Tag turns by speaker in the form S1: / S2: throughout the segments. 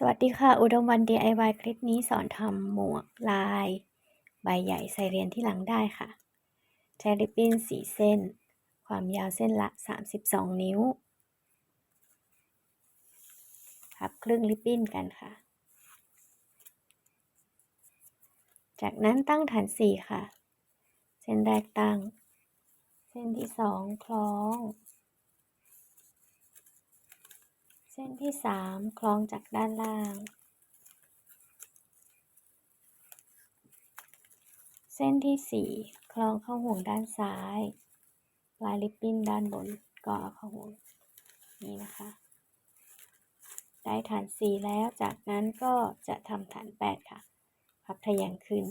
S1: สวัสดีค่ะ อุดมวัน DIY คลิปนี้สอนทำหมวกลาย ใบใหญ่ใส่เรียญที่หลังได้ค่ะ ใช้ริบบิ้นสีเส้น ความยาวเส้นละ 32 นิ้ว พับครึ่งริบบิ้นกันค่ะ จากนั้นตั้งฐานสี่ค่ะ เส้นแรกตั้ง เส้นที่สองคล้อง เส้นที่สามคล้องจากด้านล่าง เส้นที่สี่คล้องเข้าห่วงด้านซ้ายปลายริบบิ้นด้านบนก็เอเข้าห่วงนี่นะคะ ได้ฐานสี่แล้วจากนั้นก็จะทำฐานแปดค่ะ พับทะแยงขึ้น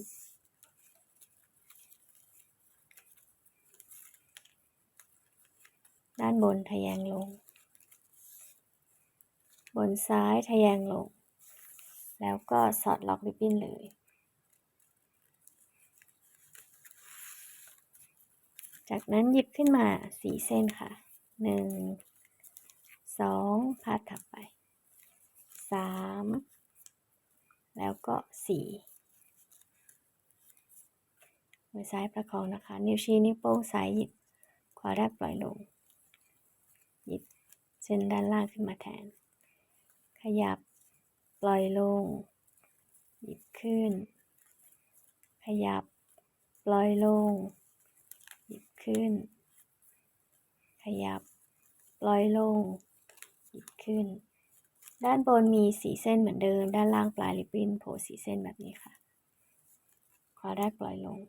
S1: ด้านบนทะแยงลง บนซ้ายทะแยงลง แล้วก็สอดล็อกริบบิ้นเลย จากนั้นหยิบขึ้นมาสี่เส้นค่ะหนึ่งสองพาดถักไปสามแล้วก็สี่มือซ้ายประคองนะคะ นิ้วชี้นิ้วโป้งซ้ายหยิบขวาแรกปล่อยลง หยิบเส้นด้านล่างขึ้นมาแทน ยับ ปล่อยลง หยิบขึ้น ขยับ ปล่อยลง หยิบขึ้น ขยับ ปล่อยลง หยิบขึ้น ด้านบนมีสีเส้นเหมือนเดิม ด้านล่างปลายริบบิ้นโผล่สีเส้นแบบนี้ค่ะขวาแรกปล่อยลง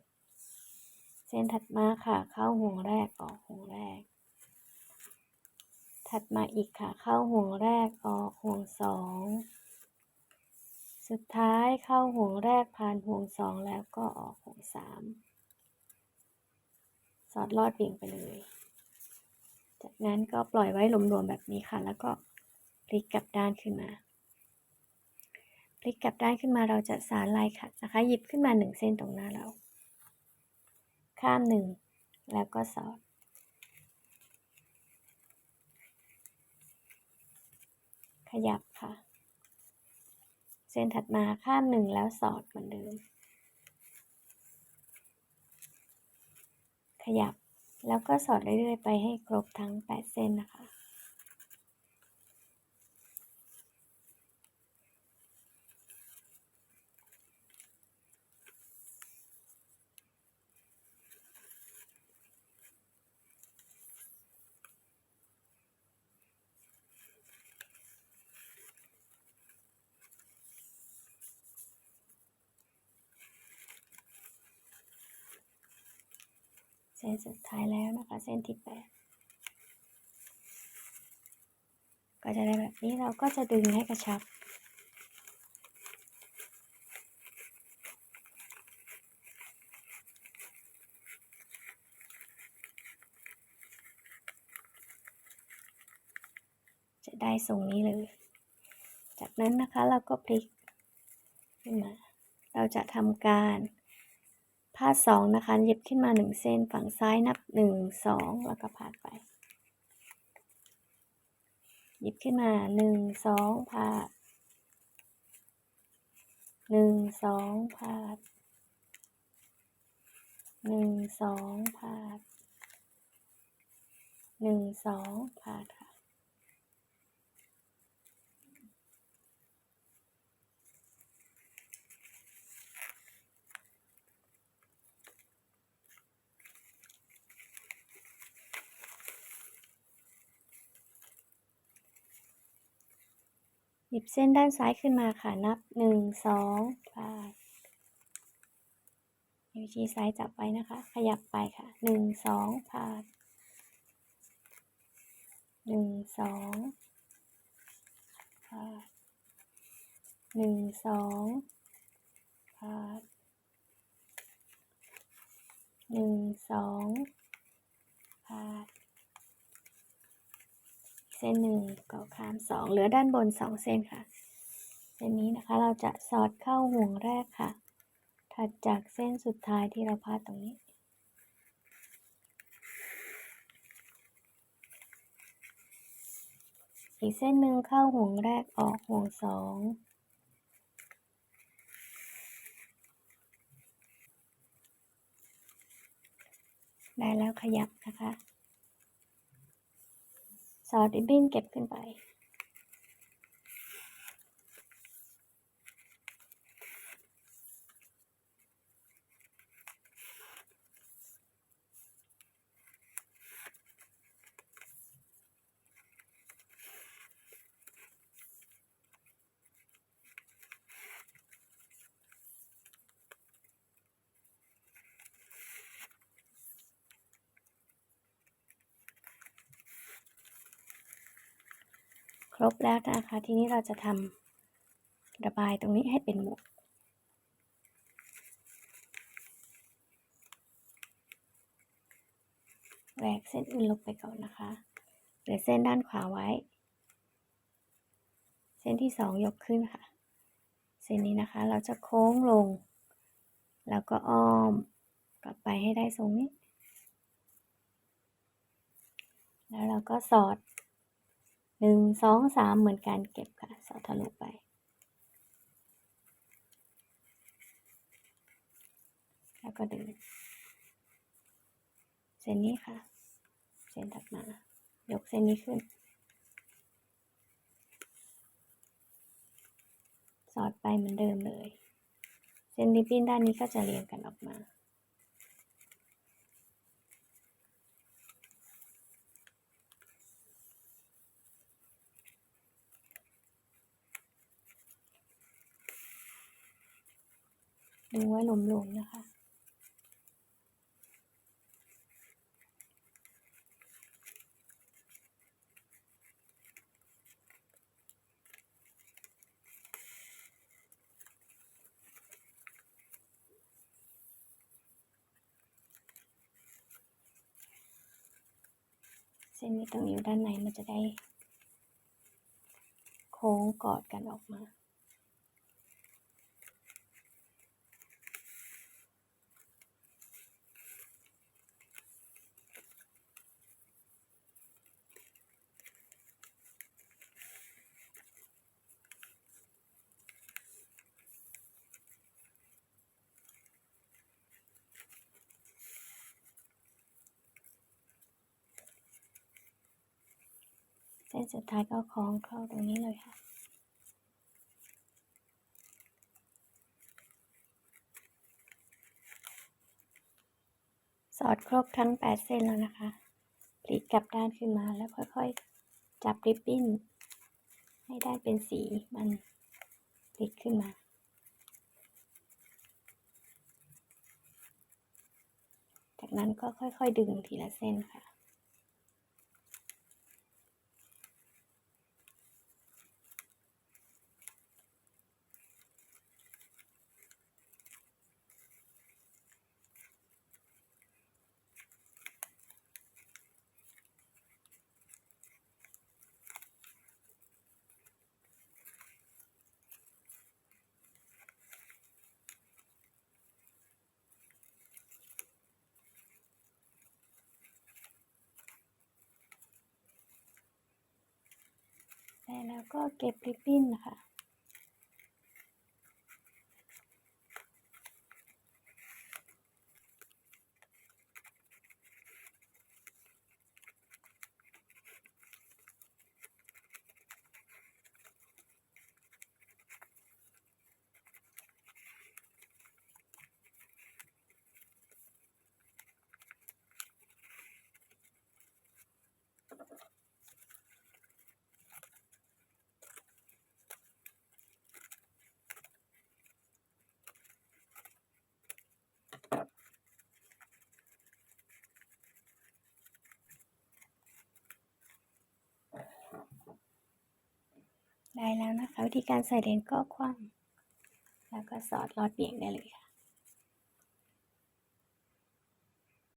S1: เส้นถัดมาค่ะ เข้าห่วงแรกออกห่วงแรก ถัดมาอีกค่ะเข้าห่วงแรกออกห่วงสองสุดท้ายเข้าห่วงแรกผ่านห่วงสองแล้วก็ออกห่วงสามสอดลอดเบี่ยงไปเลย จากนั้นก็ปล่อยไว้หลวมๆแบบนี้ค่ะ แล้วก็พลิกกลับด้านขึ้นมา พลิกกลับด้านขึ้นมาเราจะสารลายขัดนะคะ หยิบขึ้นมาหนึ่งเส้นตรงหน้าเรา ข้ามหนึ่งแล้วก็สอด ขยับค่ะ เส้นถัดมาข้ามหนึ่งแล้วสอดเหมือนเดิม ขยับแล้วก็สอดเรื่อยๆไปให้ครบทั้ง 8 เส้นนะคะ เส้นสุดท้ายแล้วนะคะ เส้นที่แปดก็จะได้แบบนี้เราก็จะดึงให้กระชับ จะได้ทรงนี้เลย จากนั้นนะคะเราก็พลิกขึ้นมา เราจะทำการ พาดสองนะคะเย็บขึ้นมาหนึ่งเส้นฝั่งซ้ายนับหนึ่งสองแล้วก็พาดไปหยิบขึ้นมาหนึ่งสองพาดหนึ่งสองพาดหนึ่งสองพาดหนึ่งสองพาดค่ะ หยิบเส้นด้านซ้ายขึ้นมาค่ะ นับหนึ่งสองพาดนิ้วชี้ซ้ายจับไว้นะคะ ขยับไปค่ะหนึ่งสองพาดหนึ่งสองพาดหนึ่งสองพาดหนึ่งสองพาด เส้นหนึ่งก็ข้ามสองเหลือด้านบนสองเส้นค่ะ เส้นนี้นะคะเราจะสอดเข้าห่วงแรกค่ะ ถัดจากเส้นสุดท้ายที่เราพาดตรงนี้ อีกเส้นหนึ่งเข้าห่วงแรกออกห่วงสองได้แล้วขยับนะคะ สอดริบบิ้นเก็บขึ้นไป รบแล้วนะคะ ทีนี้เราจะทำระบายตรงนี้ให้เป็นหมวกแหวกเส้นอื่นลงไปก่อนนะคะเหลือเส้นด้านขวาไว้ เส้นที่สองยกขึ้นค่ะ เส้นนี้นะคะเราจะโค้งลง แล้วก็อ้อมกลับไปให้ได้ทรงนี้ แล้วเราก็สอด หนึ่งสองสามเหมือนการเก็บค่ะสอดทะลุไป แล้วก็ดึงเส้นนี้ค่ะ เส้นถัดมา ยกเส้นนี้ขึ้น สอดไปเหมือนเดิมเลย เส้นริบบิ้นด้านนี้ก็จะเรียงกันออกมา ดึงไว้หลวมๆนะคะ เส้นนี้ต้องอยู่ด้านในมันจะได้โค้งกอดกันออกมา เส้นสุดท้ายก็คล้องเข้าตรงนี้เลยค่ะ สอดครบทั้ง 8 เส้นแล้วนะคะ พลิกกลับด้านขึ้นมาแล้วค่อยๆ จับริบบิ้น ให้ได้เป็นสีมันพลิกขึ้นมาจากนั้นก็ค่อยๆดึงทีละเส้นค่ะ ได้แล้วก็เก็บริบบิ้นค่ะ ได้แล้วนะคะ วิธีการใส่เลนก็คว่ำแล้วก็สอดลอดเบี่ยงได้เลยค่ะ